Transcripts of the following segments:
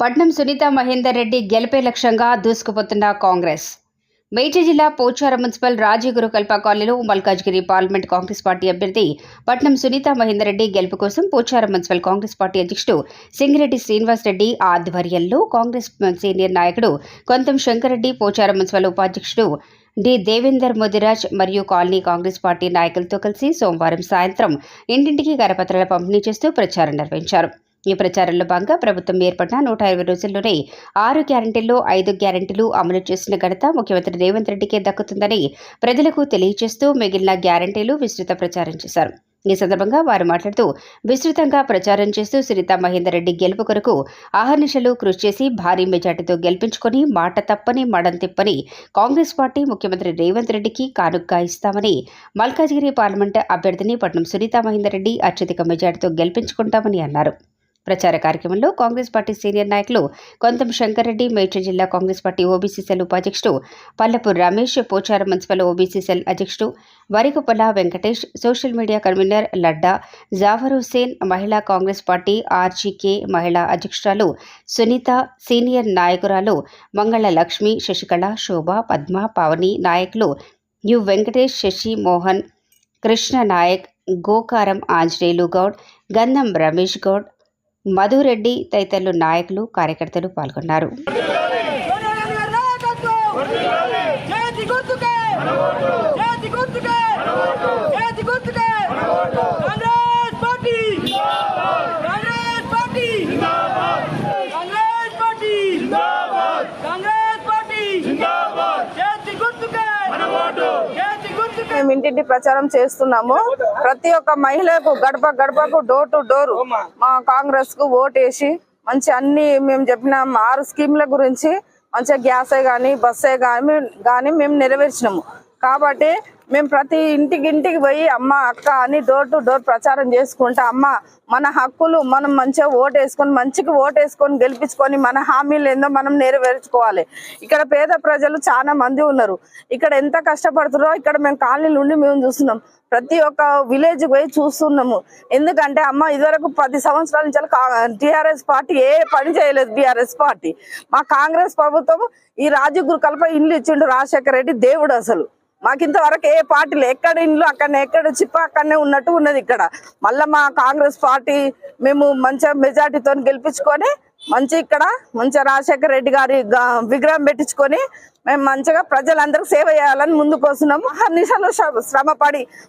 పట్నం సునీత మహేందర్ రెడ్డి గెలిపే లక్ష్యంగా దూసుకుపోతున్న కాంగ్రెస్. మేడ్చి జిల్లా పోచారం మున్సిపల్ రాజీగురు కల్ప కాలనీలో మల్కాజ్గిరి పార్లమెంట్ కాంగ్రెస్ పార్టీ అభ్యర్థి పట్నం సునీత మహేందర్ రెడ్డి గెలుపు కోసం పోచారం మున్సిపల్ కాంగ్రెస్ పార్టీ అధ్యక్షుడు సింగిరెడ్డి శ్రీనివాస్ రెడ్డి ఆధ్వర్యంలో కాంగ్రెస్ సీనియర్ నాయకుడు కొంతం శంకరెడ్డి పోచారం మున్సిపల్ ఉపాధ్యక్షుడు డి దేవేందర్ ముదిరాజ్ మరియు కాలనీ కాంగ్రెస్ పార్టీ నాయకులతో కలిసి సోమవారం సాయంత్రం ఇంటింటికి కరపత్రాల పంపిణీ చేస్తూ ప్రచారం నిర్వహించారు. ఈ ప్రచారంలో భాగంగా ప్రభుత్వం ఏర్పడిన నూట ఇరవై రోజుల్లోనే ఆరు గ్యారంటీల్లో ఐదు గ్యారంటీలు అమలు చేసిన ఘనత ముఖ్యమంత్రి రేవంత్ రెడ్డికే దక్కుతుందని ప్రజలకు తెలియజేస్తూ మిగిలిన గ్యారంటీలు విస్తృత ప్రచారం చేశారు. ఈ సందర్భంగా వారు మాట్లాడుతూ విస్తృతంగా ప్రచారం చేస్తూ సునీత మహేందర్ రెడ్డి గెలుపు కొరకు ఆహర్నిశలు కృషి చేసి భారీ మెజార్టీతో గెలిపించుకొని మాట తప్పని మడం తిప్పని కాంగ్రెస్ పార్టీ ముఖ్యమంత్రి రేవంత్ రెడ్డికి కానుగ్గా ఇస్తామని మల్కాజ్గిరి పార్లమెంట్ అభ్యర్థిని పట్నం సునీత మహేందర్ రెడ్డి అత్యధిక మెజార్టీతో గెలిపించుకుంటామని అన్నారు. ప్రచార కార్యక్రమంలో కాంగ్రెస్ పార్టీ సీనియర్ నాయకులు కొంతం శంకర్రెడ్డి మేడ్చల్ జిల్లా కాంగ్రెస్ పార్టీ ఓబీసీ సెల్ ఉపాధ్యక్షుడు Pallapu Ramesh Pocharam municipal OBC cell అధ్యక్షుడు Varikuppala Venkatesh social media convener Ladda Jafar Hussain Mahila Congress party RGK మహిళా అధ్యక్షురాలు సునీత సీనియర్ నాయకురాలు మంగళ లక్ష్మి శశికళ శోభ పద్మ పావని నాయకులు యు వెంకటేష్ శశి మోహన్ కృష్ణ నాయక్ గోకారం ఆంజనేయులు గౌడ్ గంధం రమేష్ గౌడ్ మధురెడ్డి తదితరులు నాయకులు కార్యకర్తలు పాల్గొన్నారు. చేతి గుర్తుకే చేతి గుర్తుకే చేతి గుర్తుకే Congress party Congress party Congress party Congress party చేతి గుర్తుకే చేతి గుర్తుకే మేము ఇంటింటి ప్రచారం చేస్తున్నాము. ప్రతి ఒక్క మహిళకు గడప గడపకు డోర్ టు డోర్ మా కాంగ్రెస్కు ఓటేసి మంచి అన్ని మేము చెప్పిన ఆరు స్కీమ్ల గురించి మంచిగా గ్యాసే కానీ బస్సే కానీ కానీ మేము నెరవేర్చినాము. కాబట్టి మేము ప్రతి ఇంటికి ఇంటికి పోయి అమ్మ అక్క అని డోర్ టు డోర్ ప్రచారం చేసుకుంటా అమ్మ మన హక్కులు మనం మంచిగా ఓటు వేసుకొని మంచిగా ఓటు వేసుకొని గెలిపించుకొని మన హామీలు ఏందో మనం నెరవేర్చుకోవాలి. ఇక్కడ పేద ప్రజలు చాలా మంది ఉన్నారు. ఇక్కడ ఎంత కష్టపడుతున్నారో ఇక్కడ మేము కాలనీలు ఉండి మేము చూస్తున్నాం. ప్రతి ఒక్క విలేజ్ పోయి చూస్తున్నాము. ఎందుకంటే అమ్మ ఇదివరకు పది సంవత్సరాల నుంచి టిఆర్ఎస్ పార్టీ ఏ పని చేయలేదు బీఆర్ఎస్ పార్టీ. మా కాంగ్రెస్ ప్రభుత్వం ఈ రాజగురు కల్ప ఇల్లు ఇచ్చిండు రాజశేఖర రెడ్డి దేవుడు అసలు. మాకు ఇంతవరకు ఏ పార్టీలు ఎక్కడ ఇండ్లు అక్కడనే ఎక్కడ చిప్ప అక్కడనే ఉన్నట్టు ఉన్నది ఇక్కడ. మళ్ళీ మా కాంగ్రెస్ పార్టీ మేము మంచిగా మెజార్టీతో గెలిపించుకొని మంచి ఇక్కడ మంచిగా రాజశేఖర రెడ్డి గారి విగ్రహం పెట్టించుకొని మేము మంచిగా ప్రజలందరికీ సేవ చేయాలని ముందుకు వస్తున్నాము. అన్నిసార్లు శ్రమ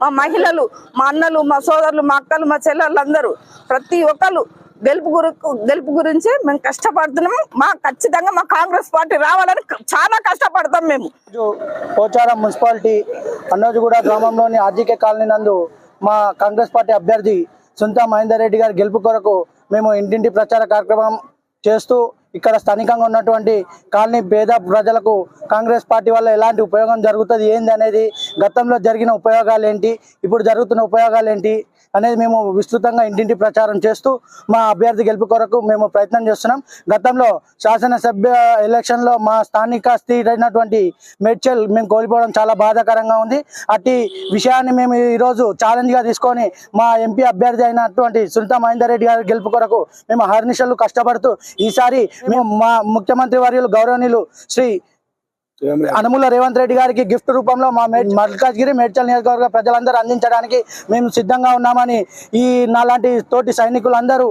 మా మహిళలు మా అన్నలు మా సోదరులు మా అక్కలు మా చెల్లెళ్ళందరూ ప్రతి ఒక్కరు గెలుపు గురి గెలుపు గురించి మేము కష్టపడుతున్నాము. మా ఖచ్చితంగా మా కాంగ్రెస్ పార్టీ రావాలని చాలా కష్టపడతాం మేము. పోచారం మున్సిపాలిటీ అన్నోజుగూడ గ్రామంలోని ఆర్జీకే కాలనీ నందు మా కాంగ్రెస్ పార్టీ అభ్యర్థి సుంతా మహేందర్ రెడ్డి గారి గెలుపు కొరకు మేము ఇంటింటి ప్రచార కార్యక్రమం చేస్తూ ఇక్కడ స్థానికంగా ఉన్నటువంటి కాలనీ పేద ప్రజలకు కాంగ్రెస్ పార్టీ వల్ల ఎలాంటి ఉపయోగం జరుగుతుంది ఏంది అనేది గతంలో జరిగిన ఉపయోగాలు ఏంటి ఇప్పుడు జరుగుతున్న ఉపయోగాలు ఏంటి అనేది మేము విస్తృతంగా ఇంటింటి ప్రచారం చేస్తూ మా అభ్యర్థి గెలుపు కొరకు మేము ప్రయత్నం చేస్తున్నాం. గతంలో శాసనసభ్య ఎలక్షన్లో మా స్థానిక స్థితి అయినటువంటి మేడ్చల్ మేము కోల్పోవడం చాలా బాధాకరంగా ఉంది. అట్టి విషయాన్ని మేము ఈరోజు ఛాలెంజ్గా తీసుకొని మా ఎంపీ అభ్యర్థి అయినటువంటి సునీత మహేందర్ రెడ్డి గారి గెలుపు కొరకు మేము హర్నిషలు కష్టపడుతూ ఈసారి మేము మా ముఖ్యమంత్రి వర్యులు గౌరవనీయులు శ్రీ అనుముల రేవంత్ రెడ్డి గారికి గిఫ్ట్ రూపంలో మా మే- మల్కాజ్గిరి మేడ్చల్ నియోజకవర్గ ప్రజలందరూ అందించడానికి మేము సిద్ధంగా ఉన్నామని ఈ నాలాంటి తోటి సైనికులందరూ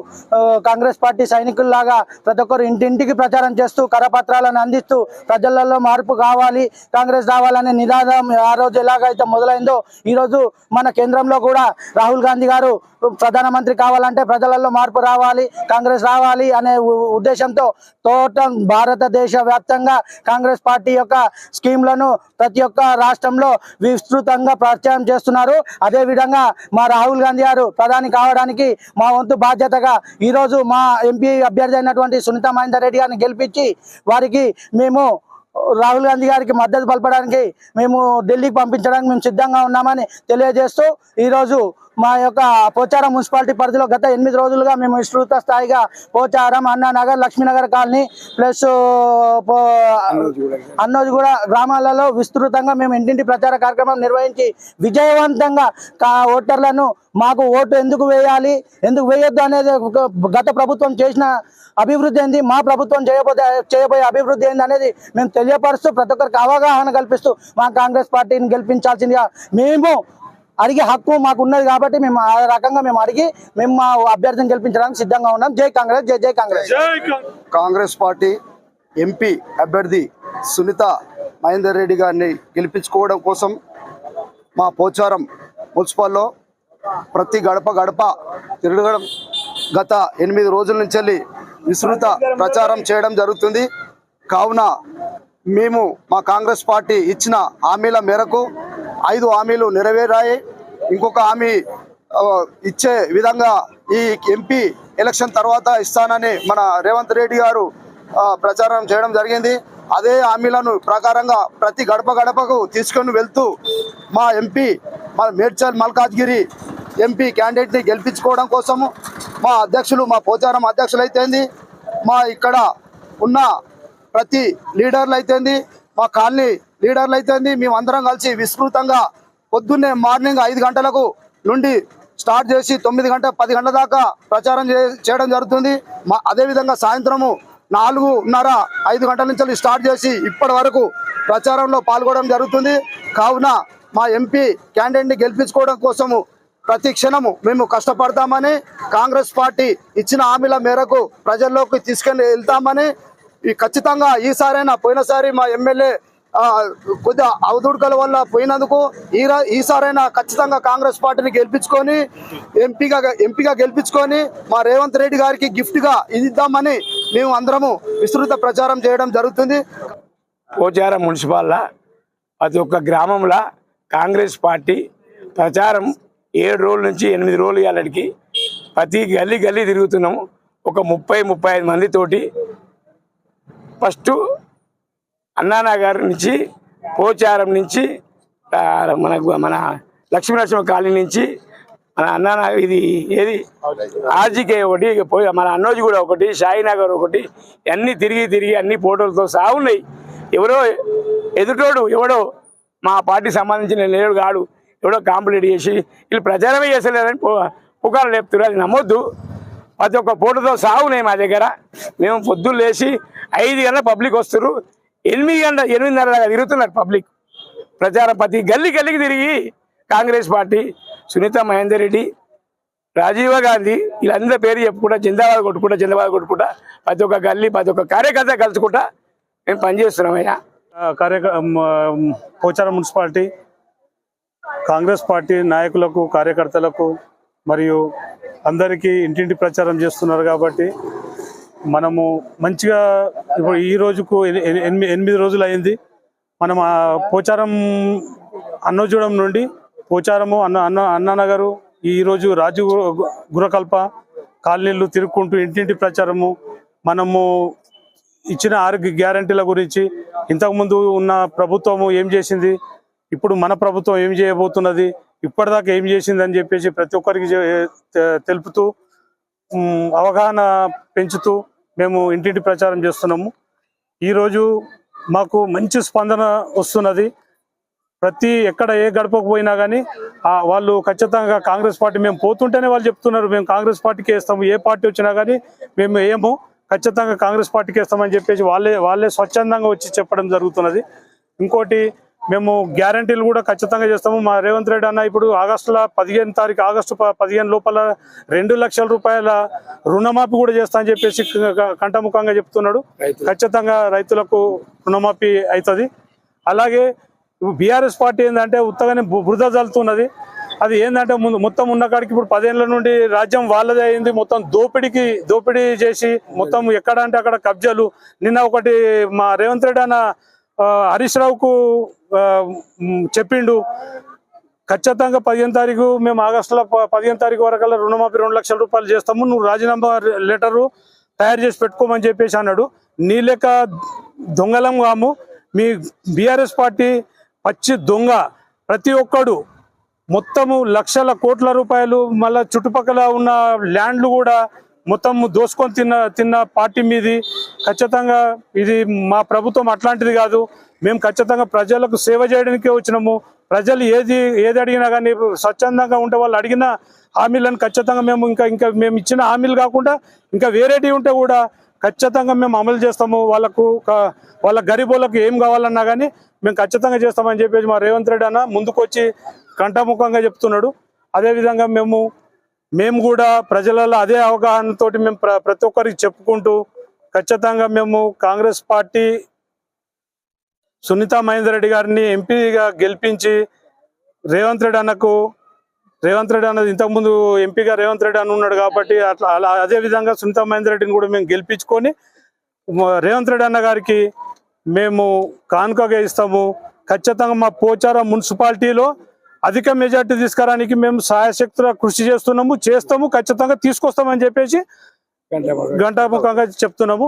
కాంగ్రెస్ పార్టీ సైనికుల్లాగా ప్రతి ఒక్కరు ఇంటింటికి ప్రచారం చేస్తూ కరపత్రాలను అందిస్తూ ప్రజలలో మార్పు కావాలి కాంగ్రెస్ రావాలనే నినాదం ఆ రోజు ఎలాగైతే మొదలైందో ఈ రోజు మన కేంద్రంలో కూడా రాహుల్ గాంధీ గారు ప్రధానమంత్రి కావాలంటే ప్రజలలో మార్పు రావాలి కాంగ్రెస్ రావాలి అనే ఉద్దేశంతో తోటం భారతదేశ వ్యాప్తంగా కాంగ్రెస్ పార్టీ యొక్క స్కీమ్లను ప్రతి ఒక్క రాష్ట్రంలో విస్తృతంగా ప్రచారం చేస్తున్నారు. అదేవిధంగా మా రాహుల్ గాంధీ గారు ప్రధాని కావడానికి మా వంతు బాధ్యతగా ఈరోజు మా ఎంపీ అభ్యర్థి అయినటువంటి సునీత మహేందర్ రెడ్డి గారిని గెలిపించి వారికి మేము రాహుల్ గాంధీ గారికి మద్దతు పలపడానికి మేము ఢిల్లీకి పంపించడానికి మేము సిద్ధంగా ఉన్నామని తెలియజేస్తూ ఈరోజు మా యొక్క పోచారం మున్సిపాలిటీ పరిధిలో గత ఎనిమిది రోజులుగా మేము విస్తృత స్థాయిగా పోచారం అన్నానగర్ లక్ష్మీనగర్ కాలనీ ప్లస్ అన్నోజ్ కూడా గ్రామాలలో విస్తృతంగా మేము ఇంటింటి ప్రచార కార్యక్రమం నిర్వహించి విజయవంతంగా ఓటర్లను మాకు ఓటు ఎందుకు వేయాలి ఎందుకు వేయొద్దు అనేది గత ప్రభుత్వం చేసిన అభివృద్ధి ఏంది మా ప్రభుత్వం చేయబోతే చేయబోయే అభివృద్ధి ఏంది అనేది మేము తెలియపరుస్తూ ప్రతి ఒక్కరికి అవగాహన కల్పిస్తూ మా కాంగ్రెస్ పార్టీని గెలిపించాల్సిందిగా మేము అడిగే హక్కు మాకు ఉన్నది కాబట్టి మేము ఆ రకంగా మేము అడిగి మేము మా అభ్యర్థిని గెలిపించడానికి సిద్ధంగా ఉన్నాం. జై కాంగ్రెస్ జై జై కాంగ్రెస్. కాంగ్రెస్ పార్టీ ఎంపీ అభ్యర్థి సునీత మహేందర్ రెడ్డి గారిని గెలిపించుకోవడం కోసం మా పోచారం మున్సిపల్లో ప్రతి గడప గడప తిరగడం గత ఎనిమిది రోజుల నుంచి వెళ్ళి విస్తృత ప్రచారం చేయడం జరుగుతుంది. కావున మేము మా కాంగ్రెస్ పార్టీ ఇచ్చిన హామీల మేరకు ఐదు హామీలు నెరవేరాయి. ఇంకొక హామీ ఇచ్చే విధంగా ఈ ఎంపీ ఎలక్షన్ తర్వాత ఇస్తానని మన రేవంత్ రెడ్డి గారు ప్రచారం చేయడం జరిగింది. అదే హామీలను ప్రకారంగా ప్రతి గడప గడపకు తీసుకొని వెళ్తూ మా ఎంపీ మా మేడ్చల్ మల్కాజ్గిరి ఎంపీ క్యాండిడేట్ని గెలిపించుకోవడం కోసము మా అధ్యక్షులు మా పోచారం అధ్యక్షులు అయితేంది మా ఇక్కడ ఉన్న ప్రతి లీడర్లు అయితేంది మా కాలనీ లీడర్లు అయితే మేమందరం కలిసి విస్తృతంగా పొద్దున్నే మార్నింగ్ ఐదు గంటలకు నుండి స్టార్ట్ చేసి తొమ్మిది గంట పది గంటల దాకా ప్రచారం చేయడం జరుగుతుంది. మా అదేవిధంగా సాయంత్రము నాలుగున్నర ఐదు గంటల నుంచి స్టార్ట్ చేసి ఇప్పటి వరకు ప్రచారంలో పాల్గొనడం జరుగుతుంది. కావున మా ఎంపీ క్యాండిడేట్ని గెలిపించుకోవడం కోసము ప్రతి క్షణము మేము కష్టపడతామని కాంగ్రెస్ పార్టీ ఇచ్చిన హామీల మేరకు ప్రజల్లోకి తీసుకెళ్ళి వెళ్తామని ఈ ఖచ్చితంగా ఈసారైనా పోయినసారి మా ఎమ్మెల్యే కొద్దిగా అవధుడుకల వల్ల పోయినందుకు ఈ ఈసారైనా ఖచ్చితంగా కాంగ్రెస్ పార్టీని గెలిపించుకొని ఎంపీగా ఎంపీగా గెలిపించుకొని మా రేవంత్ రెడ్డి గారికి గిఫ్ట్గా ఇద్దామని మేము అందరము విస్తృత ప్రచారం చేయడం జరుగుతుంది. పోచారం మున్సిపాల్లో ప్రతి ఒక్క గ్రామంలో కాంగ్రెస్ పార్టీ ప్రచారం ఏడు రోజుల నుంచి ఎనిమిది రోజులు ఇవాళకి ప్రతి గల్లీ గల్లీ తిరుగుతున్నాము. ఒక ముప్పై ముప్పై ఐదు మందితోటి ఫస్ట్ అన్నానగర్ నుంచి పోచారం నుంచి మన మనకు మన లక్ష్మీనరసింహ కాలనీ నుంచి మన అన్నాన ఇది ఏది? ఆర్జీకే ఒకటి పోయి మన అన్నోజీ కూడా ఒకటి షాయినగర్ ఒకటి అన్నీ తిరిగి తిరిగి అన్ని ఫోటోలతో సాగున్నాయి ఎవరో ఎదుటోడు ఎవడో మా పార్టీ సంబంధించిన లేడు కాడు ఎవడో కాంప్లీట్ చేసి వీళ్ళు ప్రచారమే చేసలేదని పు- పుకార్లు లేపుతారు అది నమ్మొద్దు. ప్రతి ఒక్క ఫోటోతో సాగున్నాయి మా దగ్గర. మేము పొద్దున్న లేచి ఐదు గంటల పబ్లిక్ వస్తారు ఎనిమిది గంటల ఎనిమిదిన్నర దాకా తిరుగుతున్నారు పబ్లిక్. ప్రచారం ప్రతి గల్లీ గల్లీకి తిరిగి కాంగ్రెస్ పార్టీ సునీత మహేందర్ రెడ్డి రాజీవ్ గాంధీ వీళ్ళందరి పేరు చెప్పుకుంటా జిందాబాద్ కొట్టుకుంటా జిందాబాద్ కొట్టుకుంటా ప్రతి ఒక్క గల్లీ ప్రతి ఒక్క కార్యకర్త కలుసుకుంటా మేము పనిచేస్తున్నామయ్యా. కార్యక పోచారం మున్సిపాలిటీ కాంగ్రెస్ పార్టీ నాయకులకు కార్యకర్తలకు మరియు అందరికీ ఇంటింటి ప్రచారం చేస్తున్నారు కాబట్టి మనము మంచిగా ఇప్పుడు ఈ రోజుకు ఎనిమిది ఎనిమిది రోజులు అయింది. మనం పోచారం అన్నోజూడం నుండి పోచారము అన్న అన్న అన్నానగరు ఈరోజు రాజు గురకల్ప కాలనీలు తిరుక్కుంటూ ఇంటింటి ప్రచారము మనము ఇచ్చిన ఆరోగ్య గ్యారంటీల గురించి ఇంతకుముందు ఉన్న ప్రభుత్వము ఏం చేసింది ఇప్పుడు మన ప్రభుత్వం ఏం చేయబోతున్నది ఇప్పటిదాకా ఏం చేసింది అని చెప్పేసి ప్రతి ఒక్కరికి తెలుపుతూ అవగాహన పెంచుతూ మేము ఇంటింటి ప్రచారం చేస్తున్నాము. ఈరోజు మాకు మంచి స్పందన వస్తున్నది. ప్రతి ఎక్కడ ఏ గడపకు పోయినా కానీ వాళ్ళు ఖచ్చితంగా కాంగ్రెస్ పార్టీ మేము పోతుంటేనే వాళ్ళు చెప్తున్నారు. మేము కాంగ్రెస్ పార్టీకి వేస్తాము ఏ పార్టీ వచ్చినా కానీ మేము ఏమో ఖచ్చితంగా కాంగ్రెస్ పార్టీకి వేస్తామని చెప్పేసి వాళ్ళే వాళ్ళే స్వచ్ఛందంగా వచ్చి చెప్పడం జరుగుతున్నది. ఇంకోటి మేము గ్యారంటీలు కూడా ఖచ్చితంగా చేస్తాము. మా రేవంత్ రెడ్డి అన్న ఇప్పుడు ఆగస్టులో పదిహేను తారీఖు ఆగస్టు పదిహేను లోపల రెండు లక్షల రూపాయల రుణమాఫీ కూడా చేస్తా అని చెప్పేసి కంఠముఖంగా చెప్తున్నాడు. ఖచ్చితంగా రైతులకు రుణమాఫీ అవుతుంది అలాగే బీఆర్ఎస్ పార్టీ ఏంటంటే ఉత్తగానే బురద జల్లుతున్నది. అది ఏంటంటే ముందు మొత్తం ఉన్న కాడికి ఇప్పుడు పదేళ్ళ నుండి రాజ్యం వాళ్ళదే అయింది. మొత్తం దోపిడీకి దోపిడీ చేసి మొత్తం ఎక్కడ అంటే అక్కడ కబ్జాలు. నిన్న ఒకటి మా రేవంత్ రెడ్డి అన్న హరీష్ రావుకు చెప్పిండు ఖచ్చితంగా పదిహేను తారీఖు మేము ఆగస్టులో ప- పదిహేను తారీఖు వరకు రుణమాఫీ రెండు లక్షల రూపాయలు చేస్తాము నువ్వు రాజీనామా లెటరు తయారు చేసి పెట్టుకోమని చెప్పేసి అన్నాడు. నీ లెక్క దొంగలం కాము. మీ బీఆర్ఎస్ పార్టీ పచ్చి దొంగ. ప్రతి ఒక్కడు మొత్తము లక్షల కోట్ల రూపాయలు మళ్ళా చుట్టుపక్కల ఉన్న ల్యాండ్లు కూడా మొత్తం దోసుకొని తిన్న తిన్న పార్టీ మీది. ఖచ్చితంగా ఇది మా ప్రభుత్వం అట్లాంటిది కాదు. మేము ఖచ్చితంగా ప్రజలకు సేవ చేయడానికే వచ్చినాము. ప్రజలు ఏది ఏది అడిగినా కానీ స్వచ్ఛందంగా ఉంటే వాళ్ళు అడిగిన హామీలను ఖచ్చితంగా మేము ఇంకా ఇంకా మేము ఇచ్చిన హామీలు కాకుండా ఇంకా వేరేటివి ఉంటే కూడా ఖచ్చితంగా మేము అమలు చేస్తాము. వాళ్ళకు వాళ్ళ గరీబులకు ఏం కావాలన్నా కానీ మేము ఖచ్చితంగా చేస్తామని చెప్పేసి మా రేవంత్ రెడ్డి అన్న ముందుకు వచ్చి కంఠముఖంగా చెప్తున్నాడు. అదేవిధంగా మేము మేము కూడా ప్రజలలో అదే అవగాహనతోటి మేము ప్ర- ప్రతి ఒక్కరికి చెప్పుకుంటూ ఖచ్చితంగా మేము కాంగ్రెస్ పార్టీ సునీత మహేందర్ రెడ్డి గారిని ఎంపీగా గెలిపించి రేవంత్ రెడ్డి అన్నకు రేవంత్ రెడ్డి అన్నది ఇంతకుముందు ఎంపీగా రేవంత్ రెడ్డి అని ఉన్నాడు కాబట్టి అట్లా అలా అదే విధంగా సునీత మహేందర్ రెడ్డిని కూడా మేము గెలిపించుకొని రేవంత్ రెడ్డి అన్న గారికి మేము కానుకగా ఇస్తాము. ఖచ్చితంగా మా పోచారం మున్సిపాలిటీలో అధిక మెజార్టీ తీసుకురానికి మేము సాయశక్తుల కృషి చేస్తున్నాము చేస్తాము ఖచ్చితంగా తీసుకొస్తామని చెప్పేసి గంటాముఖంగా చెప్తున్నాము.